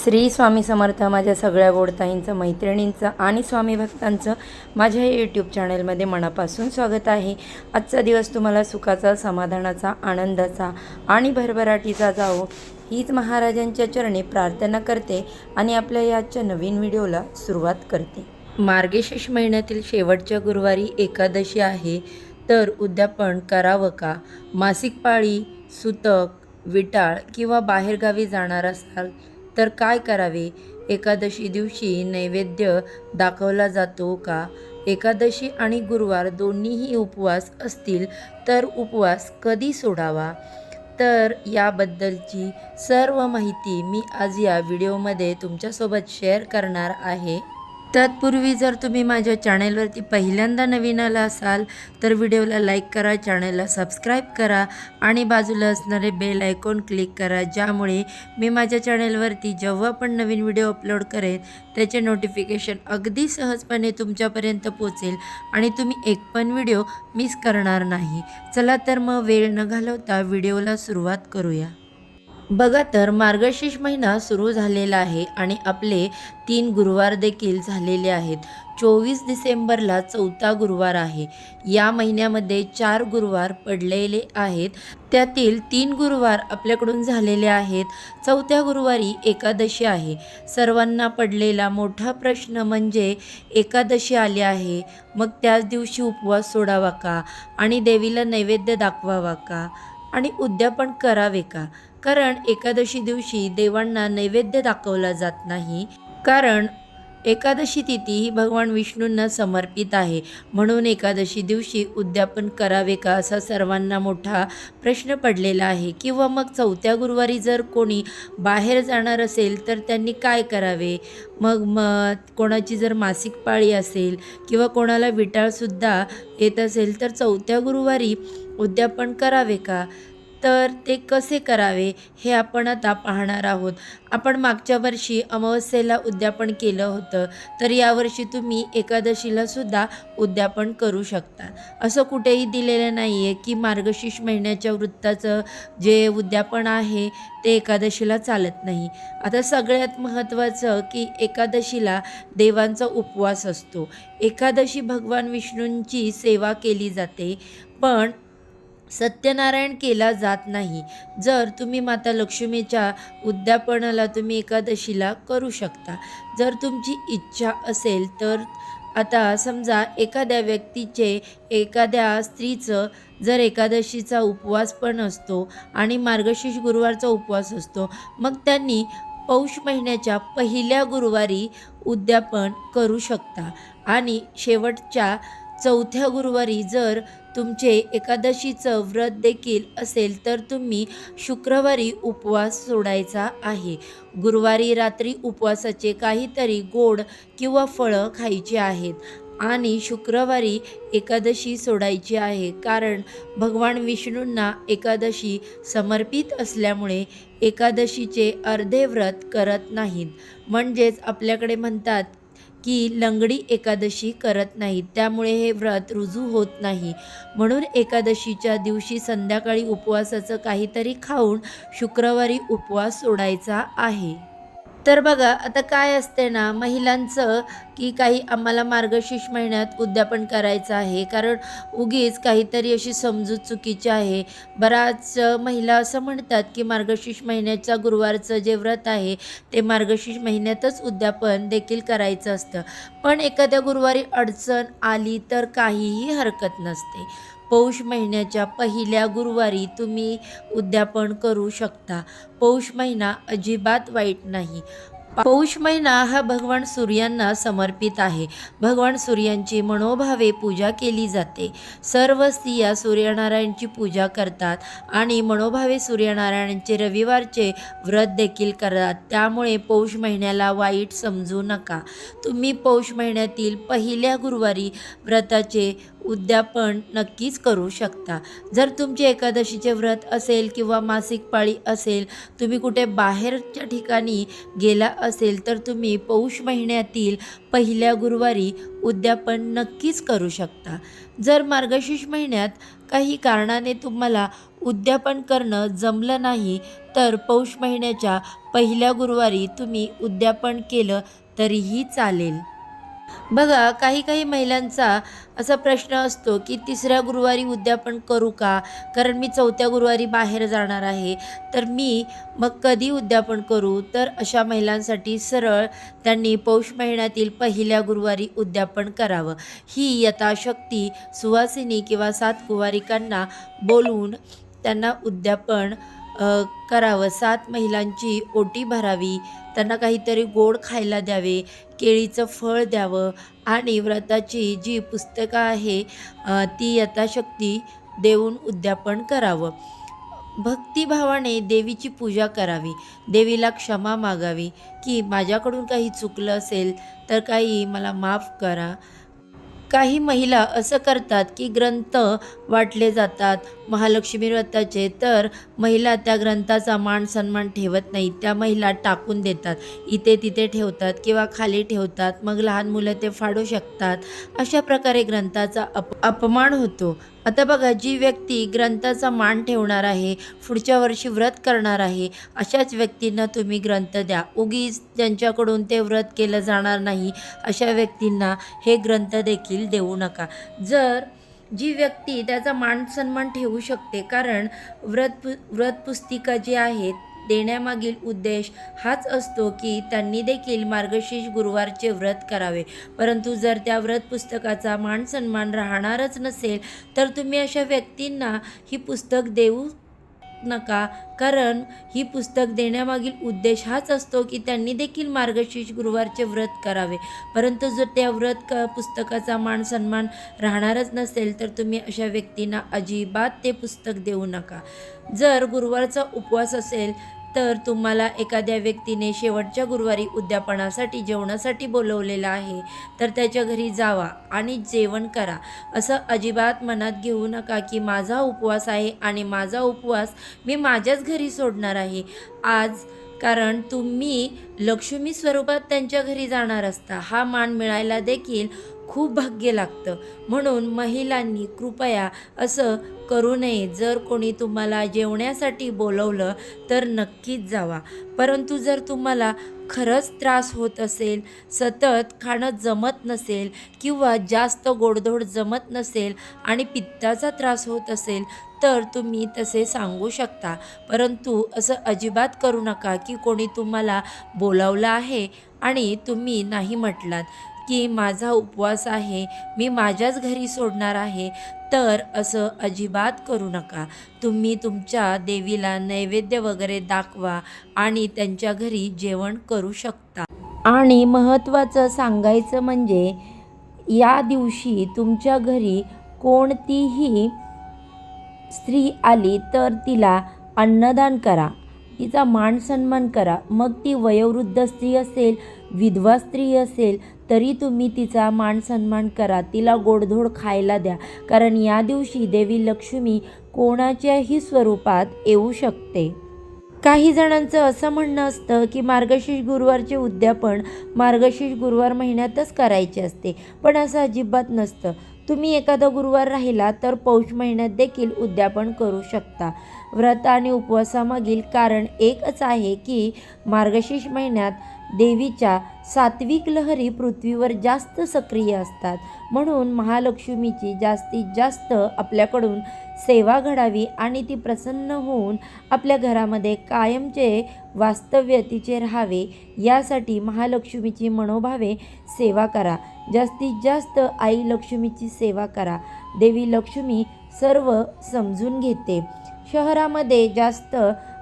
श्री स्वामी समर्थ माझ्या सगळ्या गोडताईंचं मैत्रिणींचं आणि स्वामी भक्तांचं माझ्या या यूट्यूब चॅनलमध्ये मनापासून स्वागत आहे. आजचा दिवस तुम्हाला सुखाचा समाधानाचा आनंदाचा आणि भरभराटीचा जावो हीच महाराजांच्या चरणी प्रार्थना करते आणि आपल्या या आजच्या नवीन व्हिडिओला सुरुवात करते. मार्गशीर्ष महिन्यातील शेवटच्या गुरुवारी एकादशी आहे तर उद्यापन करावं का मासिक पाळी सुतक विटाळ किंवा बाहेरगावी जाणार असाल तर काय करावे? एकादशी दिवशी नैवेद्य दाखवला जातो का? एकादशी आणि गुरुवार दोन्हीही उपवास असतील तर उपवास कधी सोडावा? तर याबद्दलची सर्व माहिती मी आज या व्हिडिओमध्ये तुमच्यासोबत शेअर करणार आहे. तत्पूर्वी जर तुम्ही माझ्या चॅनेलवरती पहिल्यांदा नवीन आला असाल तर व्हिडिओला लाईक करा चॅनलला सबस्क्राईब करा आणि बाजूला असणारे बेल आयकॉन क्लिक करा ज्यामुळे मी माझ्या चॅनेलवरती जेव्हा पण नवीन व्हिडिओ अपलोड करेन त्याचे नोटिफिकेशन अगदी सहजपणे तुमच्यापर्यंत पोचेल आणि तुम्ही एक पण व्हिडिओ मिस करणार नाही. चला तर मग वेळ न घालवता व्हिडिओला सुरुवात करूया. बघा तर मार्गशीर्ष महिना सुरू झालेला आहे आणि आपले तीन गुरुवार देखील झालेले आहेत. चोवीस डिसेंबरला चौथा गुरुवार आहे. या महिन्यामध्ये चार गुरुवार पडलेले आहेत. त्यातील तीन गुरुवार आपल्याकडून झालेले आहेत. चौथ्या गुरुवारी एकादशी आहे. सर्वांना पडलेला मोठा प्रश्न म्हणजे एकादशी आली आहे. मग त्याच दिवशी उपवास सोडावा का? आणि देवीला नैवेद्य दाखवावा का? आणि उद्यापन करावे का? कारण एकादशी दिवशी देवांना नैवेद्य दाखवला जात नाही. कारण एकादशी तिथी ही भगवान विष्णूंना समर्पित आहे. म्हणून एकादशी दिवशी उद्यापन करावे का असा सर्वांना मोठा प्रश्न पडलेला आहे. किंवा मग चौथ्या गुरुवारी जर कोणी बाहेर जाणार असेल तर त्यांनी काय करावे? मग मग कोणाची जर मासिक पाळी असेल किंवा कोणाला विटाळसुद्धा येत असेल तर चौथ्या गुरुवारी उद्यापन करावे का? तर ते कसे करावे हे आपण आता पाहणार आहोत. आपण मागच्या वर्षी अमावस्येला उद्यापन केलं होतं तर यावर्षी तुम्ही एकादशीला सुद्धा उद्यापन करू शकता. असं कुठेही दिलेलं नाही आहे की मार्गशीर्ष महिन्याच्या वृत्ताचं जे उद्यापन आहे ते एकादशीला चालत नाही. आता सगळ्यात महत्त्वाचं की एकादशीला देवांचा उपवास असतो. एकादशी भगवान विष्णूंची सेवा केली जाते पण सत्यनारायण केला जात नाही. जर तुम्ही माता लक्ष्मीच्या उद्यापनाला तुम्ही एकादशीला करू शकता. जर तुमची इच्छा असेल तर आता समजा एखाद्या व्यक्तीचे एखाद्या स्त्रीचं जर एकादशीचा उपवास पण असतो आणि मार्गशीर्ष गुरुवारचा उपवास असतो मग त्यांनी पौष महिन्याच्या पहिल्या गुरुवारी उद्यापन करू शकता. आणि शेवटच्या चौथ्या गुरुवारी जर तुमचे एकादशीचं व्रत देखील असेल तर तुम्ही शुक्रवारी उपवास सोडायचा आहे. गुरुवारी रात्री उपवासाचे काहीतरी गोड किंवा फळं खायची आहेत आणि शुक्रवारी एकादशी सोडायची आहे. कारण भगवान विष्णूंना एकादशी समर्पित असल्यामुळे एकादशीचे अर्धे व्रत करत नाहीत. म्हणजेच आपल्याकडे म्हणतात की लंगडी एकादशी करत नाहीत. त्यामुळे हे व्रत रुजू होत नाही. म्हणून एकादशीच्या दिवशी संध्याकाळी उपवासाचं काहीतरी खाऊन शुक्रवारी उपवास सोडायचा आहे. तर बघा आता काय असते ना महिलांचं की काही आम्हाला मार्गशीर्ष महिन्यात उद्यापन करायचं आहे. कारण उगीच काहीतरी अशी समजूत चुकीची आहे. बऱ्याच महिला असं म्हणतात की मार्गशीर्ष महिन्याच्या गुरुवारचं जे व्रत आहे ते मार्गशीर्ष महिन्यातच उद्यापन देखील करायचं असतं. पण एखाद्या गुरुवारी अडचण आली तर काहीही हरकत नसते. पौष महिन्याच्या पहिल्या गुरुवारी तुम्ही उद्यापन करू शकता. पौष महिना अजिबात वाईट नाही. पौष महिना हा भगवान सूर्यांना समर्पित आहे. भगवान सूर्यांची मनोभावे पूजा केली जाते. सर्व स्त्रिया सूर्यनारायणची पूजा करतात आणि मनोभावे सूर्यनारायणांचे रविवारचे व्रत देखील करतात. त्यामुळे पौष महिन्याला वाईट समजू नका. तुम्ही पौष महिन्यातील पहिल्या गुरुवारी व्रताचे उद्यापन नक्कीच करू शकता. जर तुमचे एकादशीचे व्रत असेल किंवा मासिक पाळी असेल तुम्ही कुठे बाहेरच्या ठिकाणी गेला असेल तर तुम्ही पौष महिन्यातील पहिल्या गुरुवारी उद्यापन नक्कीच करू शकता. जर मार्गशीर्ष महिन्यात काही कारणाने तुम्हाला उद्यापन करणं जमलं नाही तर पौष महिन्याच्या पहिल्या गुरुवारी तुम्ही उद्यापन केलं तरीही चालेल. बघा काही काही महिलांचा असा प्रश्न असतो की तिसऱ्या गुरुवारी उद्यापन करू का? कारण मी चौथ्या गुरुवारी बाहेर जाणार आहे. तर मी मग कधी उद्यापन करू? तर अशा महिलांसाठी सरळ त्यांनी पौष महिन्यातील पहिल्या गुरुवारी उद्यापन करावं. ही यथाशक्ती सुवासिनी किंवा सात कुवारिकांना बोलवून त्यांना उद्यापन करावं. सात महिलांची ओटी भरावी. त्यांना काहीतरी गोड खायला द्यावे. केळीचं फळ द्यावं आणि व्रताची जी पुस्तकं आहे ती यथाशक्ती देऊन उद्यापन करावं. भक्तिभावाने देवीची पूजा करावी. देवीला क्षमा मागावी की माझ्याकडून काही चुकलं असेल तर काही मला माफ करा. काही महिला असं करतात की ग्रंथ वाटले जातात. महालक्ष्मी व्रताचे तर महिला त्या ग्रंथाचा मान सन्मान ठेवत नाहीत त्या महिला टाकून देतात. इथे तिथे ठेवतात किंवा खाली ठेवतात. मग लहान मुलं ते फाडू शकतात. अशा प्रकारे ग्रंथाचा अप अपमान होतो. आता बघा जी व्यक्ती ग्रंथाचा मान ठेवणार आहे पुढच्या वर्षी व्रत करणार आहे अशाच व्यक्तींना तुम्ही ग्रंथ द्या. उगीच ज्यांच्याकडून ते व्रत केलं जाणार नाही अशा व्यक्तींना हे ग्रंथ देखील देऊ नका. जर जी व्यक्ती त्याचा मान सन्मान ठेवू शकते कारण व्रत पु जी आहेत देण्यामागील उद्देश हाच असतो की त्यांनी देखील मार्गशीर्ष गुरुवारचे व्रत करावे. परंतु जर त्या व्रत पुस्तकाचा मान सन्मान राहणारच नसेल तर तुम्ही अशा व्यक्तींना ही पुस्तक देऊ नका. कारण ही पुस्तक देण्यामागील उद्देश हाच असतो की त्यांनी देखील मार्गशीर्ष गुरुवारचे व्रत करावे. परंतु जर त्या व्रत क पुस्तकाचा मान सन्मान राहणारच नसेल तर तुम्ही अशा व्यक्तींना अजिबात ते पुस्तक देऊ नका. जर गुरुवारचा उपवास असेल तर तुम्हाला एखाद्या व्यक्तीने शेवटच्या गुरुवारी उद्यापनासाठी जेवणासाठी बोलवलेलं आहे तर त्याच्या घरी जावा आणि जेवण करा. असं अजिबात मनात घेऊ नका की माझा उपवास आहे आणि माझा उपवास मी माझ्याच घरी सोडणार आहे. आज कारण तुम्ही लक्ष्मी स्वरूपात त्यांच्या घरी जाणार असता. हा मान मिळायला देखील खूप भाग्य लागतं. म्हणून महिलांनी कृपया असं करू नये. जर कोणी तुम्हाला जेवण्यासाठी बोलवलं तर नक्कीच जावा. परंतु जर तुम्हाला खरंच त्रास होत असेल सतत खाणं जमत नसेल किंवा जास्त गोडधोड जमत नसेल आणि पित्ताचा त्रास होत असेल तर तुम्ही तसे सांगू शकता. परंतु असं अजिबात करू नका की कोणी तुम्हाला बोलावलं आहे आणि तुम्ही नाही म्हटलात. की माझा उपवास आहे मी माझ्याच घरी सोडणार आहे तर असं अजिबात करू नका. तुम्ही तुमच्या देवीला नैवेद्य वगैरे दाखवा आणि त्यांच्या घरी जेवण करू शकता. आणि महत्त्वाचं सांगायचं म्हणजे या दिवशी तुमच्या घरी कोणतीही स्त्री आली तर तिला अन्नदान करा. तिचा मान सन्मान करा. मग ती वयोवृद्ध स्त्री असेल विधवा स्त्री असेल तरी तुम्ही तिचा मान सन्मान करा. तिला गोडधोड खायला द्या. कारण या दिवशी देवी लक्ष्मी कोणाच्याही स्वरूपात येऊ शकते. काही जणांचं असं म्हणणं असतं की मार्गशीर्ष गुरुवारचे उद्यापन मार्गशीर्ष गुरुवार महिन्यातच करायचे असते. पण असं अजिबात नसतं. तुम्ही एखादा गुरुवार राहिला तर पौष महिन्यात देखील उद्यापन करू शकता. व्रत आणि उपवासामागील कारण एकच आहे की मार्गशीर्ष महिन्यात देवीच्या सात्विक लहरी पृथ्वीवर जास्त सक्रिय असतात. म्हणून महालक्ष्मीची जास्तीत जास्त आपल्याकडून सेवा घडावी आणि ती प्रसन्न होऊन आपल्या घरामध्ये कायमचे वास्तव्य तिचे राहावे यासाठी महालक्ष्मीची मनोभावे सेवा करा. जास्तीत जास्त आई लक्ष्मीची सेवा करा. देवी लक्ष्मी सर्व समजून घेते. शहरामध्ये जास्त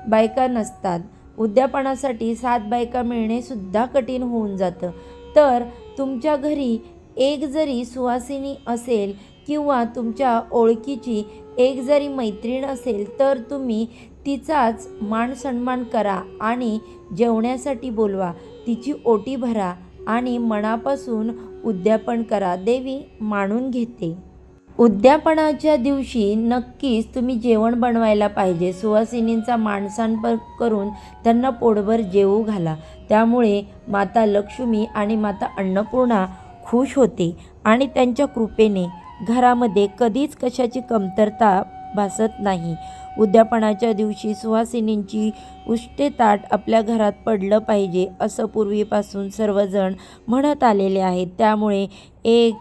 बायका नसतात. उद्यापनासाठी सात बायका मिळणे सुद्धा कठीण होऊन जातं. तर तुमच्या घरी एक जरी सुवासिनी असेल किंवा तुमच्या ओळखीची एक जरी मैत्रीण असेल तर तुम्ही तिचाच मान सन्मान करा आणि जेवण्यासाठी बोलवा. तिची ओटी भरा आणि मनापासून उद्यापन करा. देवी मानून घेते. उद्यापनाच्या दिवशी नक्कीच तुम्ही जेवण बनवायला पाहिजे. सुवासिनींचा माणसांपर करून त्यांना पोटभर जेवू घाला. त्यामुळे माता लक्ष्मी आणि माता अन्नपूर्णा खुश होते आणि त्यांच्या कृपेने घरामध्ये कधीच कशाची कमतरता भासत नाही. उद्यापनाच्या दिवशी सुहासिनींची उष्टेताट आपल्या घरात पडलं पाहिजे असं पूर्वीपासून सर्वजण म्हणत आलेले आहेत. त्यामुळे एक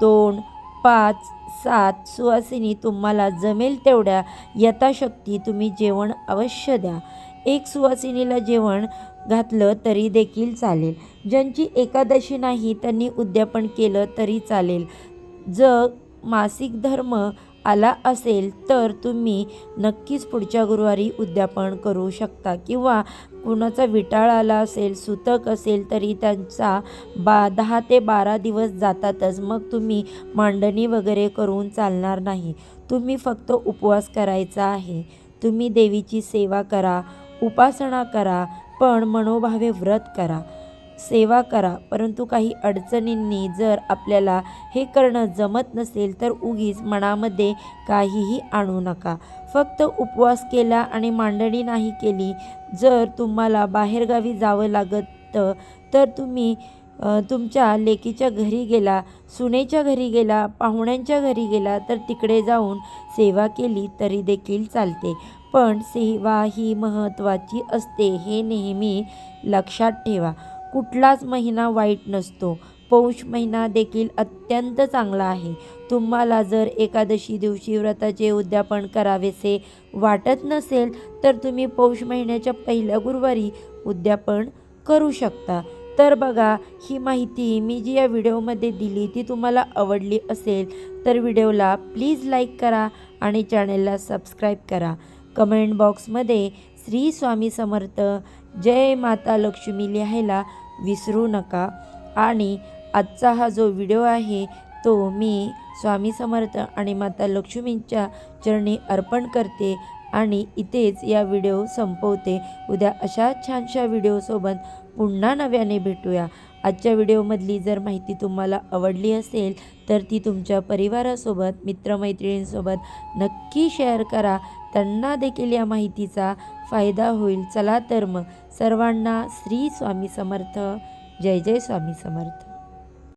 दोन पाच सात सुवासिनी तुम्हाला जमेल तेवढ्या यथाशक्ती तुम्ही जेवण अवश्य द्या. एक सुवासिनीला जेवण घातलं तरी देखील चालेल. ज्यांची एकादशी नाही त्यांनी उद्यापन केलं तरी चालेल. जर मासिक धर्म आला असेल तर तुम्ही नक्कीच पुढच्या गुरुवारी उद्यापन करू शकता. किंवा कुणाचा विटाळ आला असेल सुतक असेल तरी त्यांचा बा दहा ते बारा दिवस जातातच. मग तुम्ही मांडणी वगैरे करून चालणार नाही. तुम्ही फक्त उपवास करायचा आहे. तुम्ही देवीची सेवा करा उपासना करा पण मनोभावे व्रत करा. सेवा करा. परंतु काही अडचणींनी जर आपल्याला हे करणं जमत नसेल तर उगीच मनामध्ये काहीही आणू नका. फक्त उपवास केला आणि मांडणी नाही केली जर तुम्हाला बाहेरगावी जावं लागत तर तुम्ही तुमच्या लेकीच्या घरी गेला सुनेच्या घरी गेला पाहुण्यांच्या घरी गेला तर तिकडे जाऊन सेवा केली तरी देखील चालते. पण सेवा ही महत्त्वाची असते हे नेहमी लक्षात ठेवा. कुठलाच महिना वाईट नसतो. पौष महिना देखील अत्यंत चांगला आहे. तुम्हाला जर एकादशी दिवशी व्रताचे उद्यापन करावेसे वाटत नसेल तर तुम्ही पौष महिन्याच्या पहिल्या गुरुवारी उद्यापन करू शकता. तर बघा ही माहिती मी जी या व्हिडिओमध्ये दिली ती तुम्हाला आवडली असेल तर व्हिडिओला प्लीज लाईक करा आणि चॅनेलला सबस्क्राईब करा. कमेंट बॉक्समध्ये श्री स्वामी समर्थ जय माता लक्ष्मी लिहायला विसरू नका. आणि आजचा हा जो व्हिडिओ आहे तो मी स्वामी समर्थ आणि माता लक्ष्मींच्या चरणी अर्पण करते आणि इथेच या व्हिडिओ संपवते. उद्या अशा छानशा व्हिडिओसोबत पुन्हा नव्याने भेटूया. आजच्या व्हिडिओमधली जर माहिती तुम्हाला आवडली असेल तर ती तुमच्या परिवारासोबत मित्रमैत्रिणींसोबत नक्की शेअर करा. त्यांना देखील या माहितीचा फायदा होईल. चला तर मग सर्वांना श्री स्वामी समर्थ. जय जय स्वामी समर्थ.